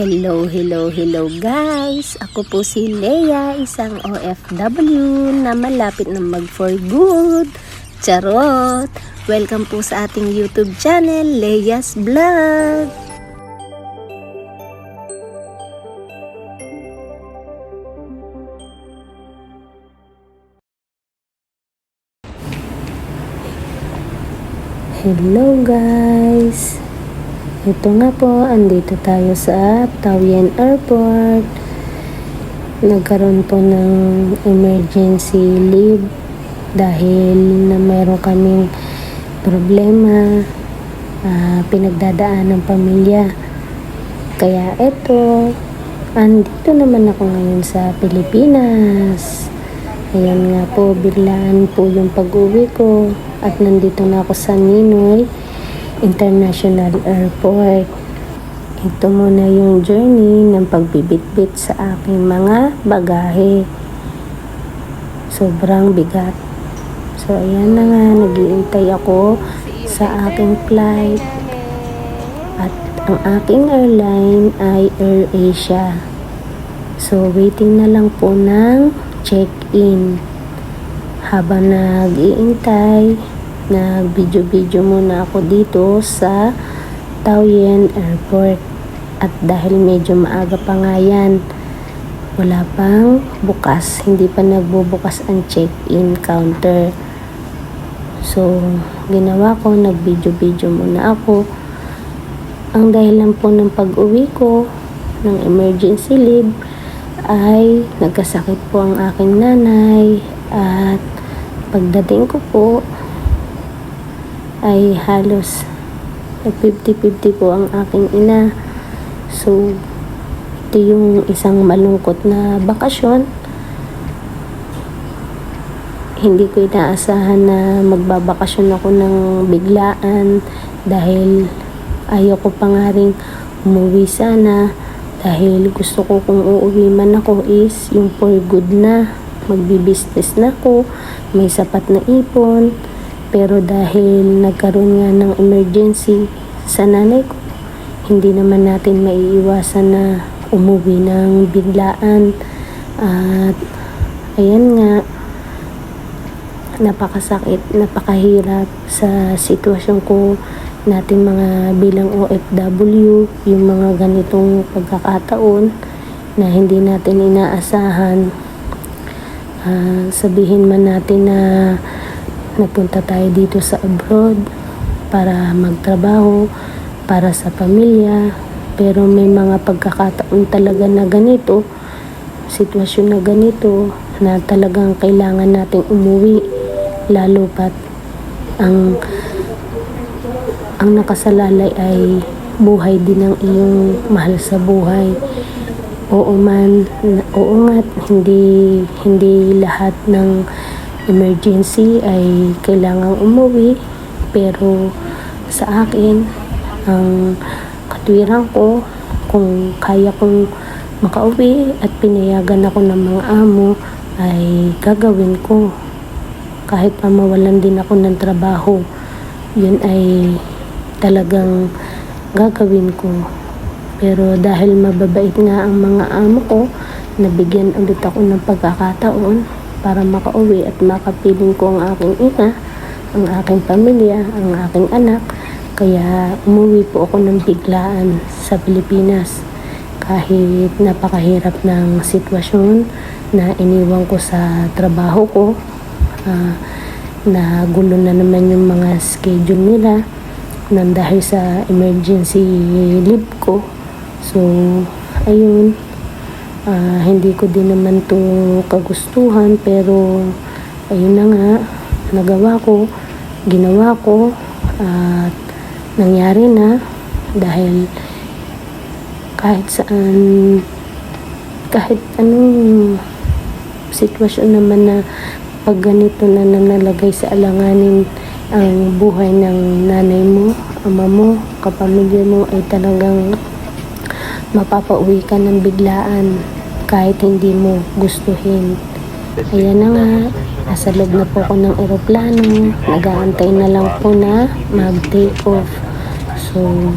Hello, hello, hello guys! Ako po si Leia, isang OFW na malapit na mag for good. Charot! Welcome po sa ating YouTube channel, Leia's Vlog! Hello guys! Ito nga po, andito tayo sa Taoyuan Airport. Nagkaroon po ng emergency leave dahil na mayroon kaming problema, ah, pinagdadaan ng pamilya. Kaya eto, andito naman ako ngayon sa Pilipinas. Ayan nga po, biglaan po yung pag-uwi ko at nandito na ako sa Ninoy International Airport. Ito muna yung journey ng pagbibitbit sa aking mga bagahe. Sobrang bigat. So, ayan na nga, nagiintay ako sa aking flight. At ang aking airline ay AirAsia. So, waiting na lang po ng check-in. Habang nag-iintay, nag-video-video muna ako dito sa Taoyuan Airport. At dahil medyo maaga pa nga yan, wala pang bukas, hindi pa nagbubukas ang check-in counter. So, ginawa ko, nag-video-video muna ako. Ang dahilan po ng pag-uwi ko ng emergency leave ay nagkasakit po ang aking nanay at pagdating ko po ay halos 50-50 po ang aking ina. So, ito yung isang malungkot na bakasyon. Hindi ko inaasahan na magbabakasyon ako ng biglaan dahil ayaw ko pa nga rin umuwi sana dahil gusto ko kung uuwi man ako is yung for good na magbibusiness na ako may sapat na ipon pero dahil nagkaroon nga ng emergency sa nanay ko hindi naman natin maiiwasan na umuwi ng biglaan at ayan nga napakasakit, napakahirap sa sitwasyon ko natin mga bilang OFW, yung mga ganitong pagkakataon na hindi natin inaasahan. Ah, sabihin man natin na nagpunta tayo dito sa abroad para magtrabaho, para sa pamilya, pero may mga pagkakataon talaga na ganito, sitwasyon na ganito, na talagang kailangan nating umuwi, lalo pat ang ang nakasalalay ay buhay din ng iyong mahal sa buhay. Oo man, oo nga, hindi, hindi lahat ng emergency ay kailangang umuwi. Pero sa akin, ang katwiran ko, kung kaya kong makauwi at pinayagan ako ng mga amo, ay gagawin ko. Kahit pa mawalan din ako ng trabaho, yun ay talagang gagawin ko. Pero dahil mababait nga ang mga amo ko, nabigyan ulit ako ng pagkakataon para makauwi at makapiling ko ang aking ina, ang aking pamilya, ang aking anak. Kaya umuwi po ako ng biglaan sa Pilipinas kahit napakahirap ng sitwasyon na iniwan ko sa trabaho ko. Ah, na gulo na naman yung mga schedule nila nang dahil sa emergency leave ko. So, ayun, ah, hindi ko din naman to kagustuhan pero ayun na nga, nagawa ko, ginawa ko at nangyari na dahil kahit saan kahit anong sitwasyon naman na pag ganito na nanalagay sa alanganin ang buhay ng nanay mo, ama mo, kapamilya mo ay talagang mapapauwi ka ng biglaan kahit hindi mo gustuhin. Ayan na nga, nasa loob na po ako ng eroplano, nag-aantay na lang po na mag-take off. So,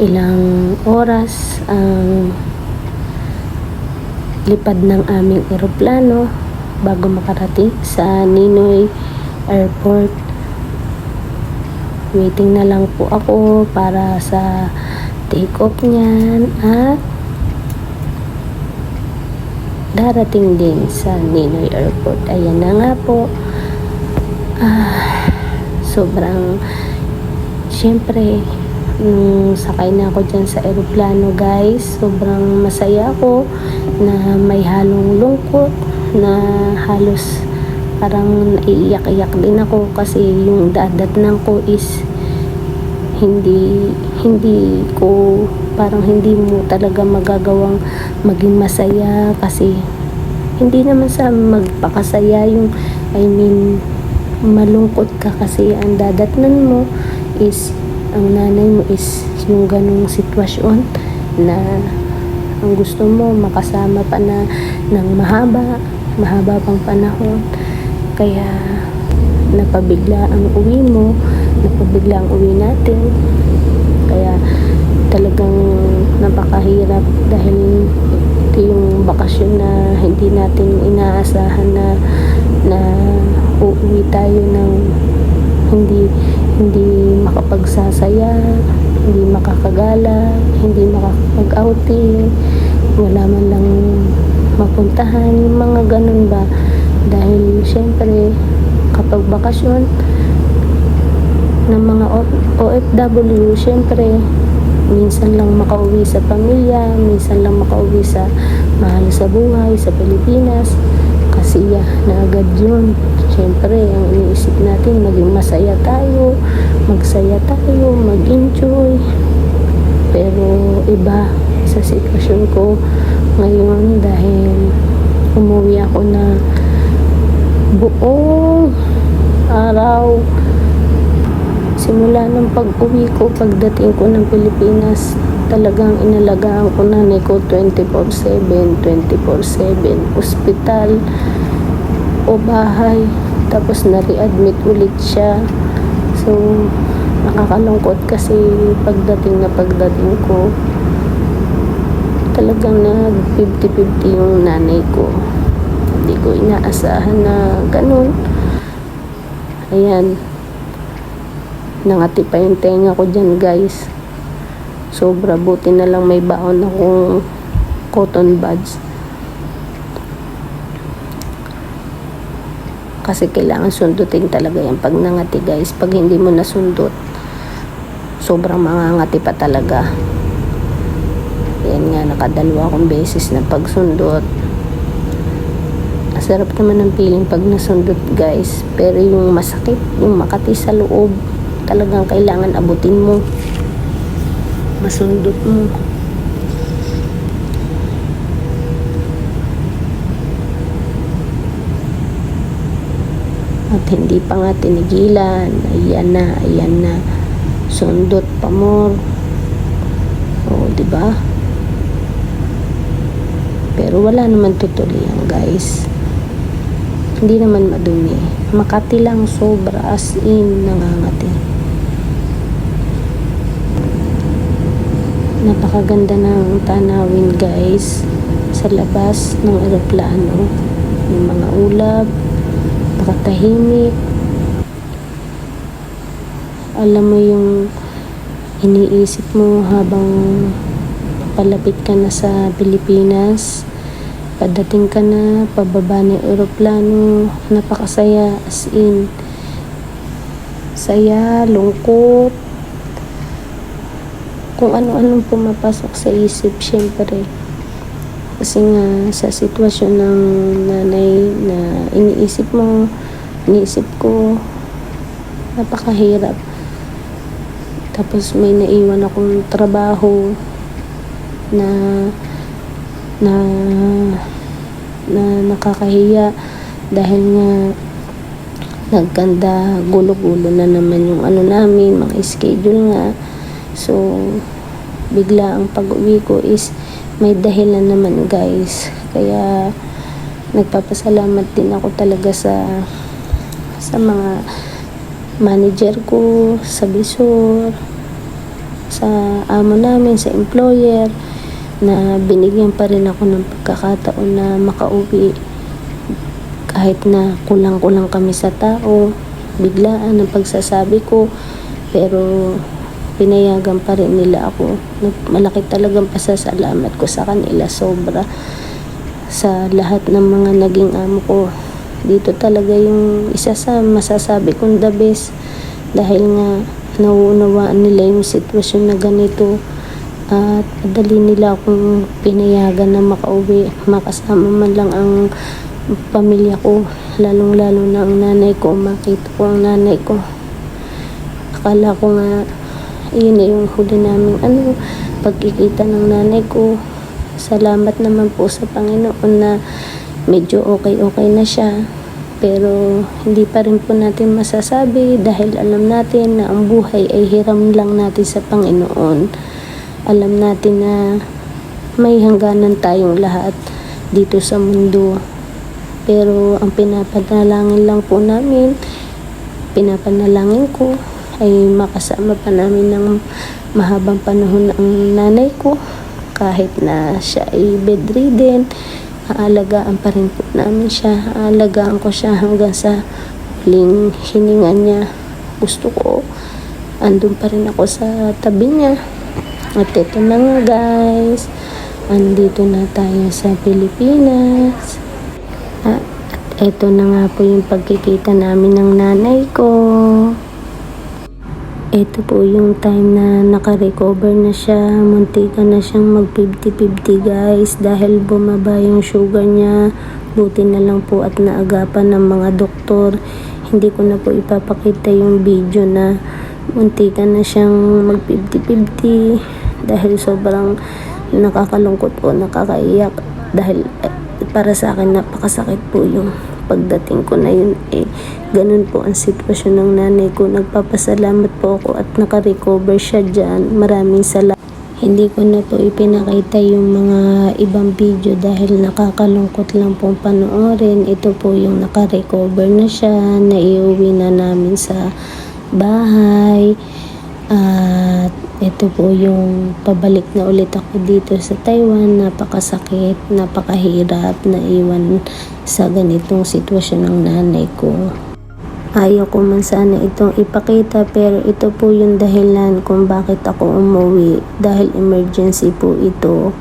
ilang oras ang lipad ng aming eroplano bago makarating sa Ninoy Airport. Waiting na lang po ako para sa take off niyan at darating din sa Ninoy Airport. Ayan na nga po. Ah, sobrang syempre nung sakay na ako dyan sa aeroplano guys sobrang masaya ako na may halong lungkot na halos parang naiiyak-iyak din ako kasi yung dadatnan ko is hindi hindi ko parang hindi mo talaga magagawang maging masaya kasi hindi naman sa magpakasaya yung I mean malungkot ka kasi ang dadatnan mo is ang nanay mo is yung ganong sitwasyon na ang gusto mo makasama pa na ng mahaba mahaba pang panahon. Kaya napabigla ang uwi mo napabigla ang uwi natin kaya talagang napakahirap dahil ito yung bakasyon na hindi natin inaasahan na na uuwi tayo ng hindi hindi makapagsasaya, hindi makakagala, hindi makakapag-outing, wala man lang mapuntahan, yung mga ganun ba. Dahil syempre, kapag bakasyon ng mga OFW, syempre, minsan lang makauwi sa pamilya, minsan lang makauwi sa mahal sa buhay, sa Pilipinas, kasiya na agad yun. Siyempre, ang iniisip natin, maging masaya tayo, magsaya tayo, mag-enjoy. Pero iba sa sitwasyon ko ngayon dahil umuwi ako na buong araw simula ng pag-uwi ko, pagdating ko ng Pilipinas, talagang inalagaan ko nanay ko 24-7, 24-7, ospital o bahay. Tapos na-readmit ulit siya. So, nakakalungkot kasi pagdating na pagdating ko, talagang nag 50-50 yung nanay ko. Hindi ko inaasahan na ganun. Ayan. Nangati pa yung tenga ko dyan guys. Sobra buti na lang may baon akong cotton buds. Kasi kailangan sundutin talaga yan pag nangati guys. Pag hindi mo nasundot, sobrang mangangati pa talaga. Yan nga, nakadalawa akong beses na pagsundot. Masarap naman ang feeling pag nasundot guys. Pero yung masakit, yung makati sa loob, talagang kailangan abutin mo. Masundot mo. At hindi pa nga tinigilan. Ayan na, ayan na. Sundot pa more. O, di ba? Pero wala naman tutuloy guys. Hindi naman madumi. Makati lang sobra as in nangangati. Napakaganda ng tanawin guys sa labas ng eroplano. Yung mga ulap, nakatahimik. Alam mo yung iniisip mo habang palapit ka na sa Pilipinas. Padating ka na, pababa ng eroplano, napakasaya as in. Saya, lungkot, kung ano-anong pumapasok sa isip, syempre. Kasi nga, sa sitwasyon ng nanay na iniisip mo, iniisip ko, napakahirap. Tapos may naiwan akong trabaho na na na nakakahiya dahil nga nagkanda gulo-gulo na naman yung ano namin, mga schedule nga. So, bigla ang pag-uwi ko is may dahilan naman guys. Kaya, nagpapasalamat din ako talaga sa sa mga manager ko, sa bisor, sa amo namin, sa employer, na binigyan pa rin ako ng pagkakataon na makauwi kahit na kulang-kulang kami sa tao, biglaan ang pagsasabi ko, pero pinayagan pa rin nila ako. Malaki talagang pasasalamat ko sa kanila, sobra sa lahat ng mga naging amo ko. Dito talaga yung isa sa masasabi kong the best. Dahil nga nauunawaan nila yung sitwasyon na ganito. At madali nila akong pinayagan na makauwi makasama man lang ang pamilya ko. Lalong lalo na ang nanay ko. Makita ko ang nanay ko. Akala ko nga yun na yung huli namin ano pagkikita ng nanay ko. Salamat naman po sa Panginoon na medyo okay okay na siya. Pero hindi pa rin po natin masasabi dahil alam natin na ang buhay ay hiram lang natin sa Panginoon. Alam natin na may hangganan tayong lahat dito sa mundo. Pero ang pinapanalangin lang po namin pinapanalangin ko ay makasama pa namin ng mahabang panahon ang nanay ko. Kahit na siya ay bedridden aalagaan pa rin po namin siya. Aalagaan ko siya hanggang sa huling hininga niya. Gusto ko andun pa rin ako sa tabi niya. At ito na nga guys. Andito na tayo sa Pilipinas. At ito na nga po yung pagkikita namin ng nanay ko ito po yung time na naka-recover na siya. Muntika na siyang mag 50-50 guys dahil bumaba yung sugar niya. Buti na lang po at naagapan ng mga doktor. Hindi ko na po ipapakita yung video na muntika na siyang mag 50-50 dahil sobrang nakakalungkot po, nakakaiyak dahil eh, para sa akin napakasakit po yung pagdating ko na yun eh ganun po ang sitwasyon ng nanay ko. Nagpapasalamat po ako at nakarecover siya dyan. Maraming salamat hindi ko na po ipinakita yung mga ibang video dahil nakakalungkot lang pong panoorin. Ito po yung nakarecover na siya naiuwi na namin sa bahay at ito po yung pabalik na ulit ako dito sa Taiwan. Napakasakit, napakahirap na iwan sa ganitong sitwasyon ng nanay ko. Ayaw ko man sana itong ipakita pero ito po yung dahilan kung bakit ako umuwi dahil emergency po ito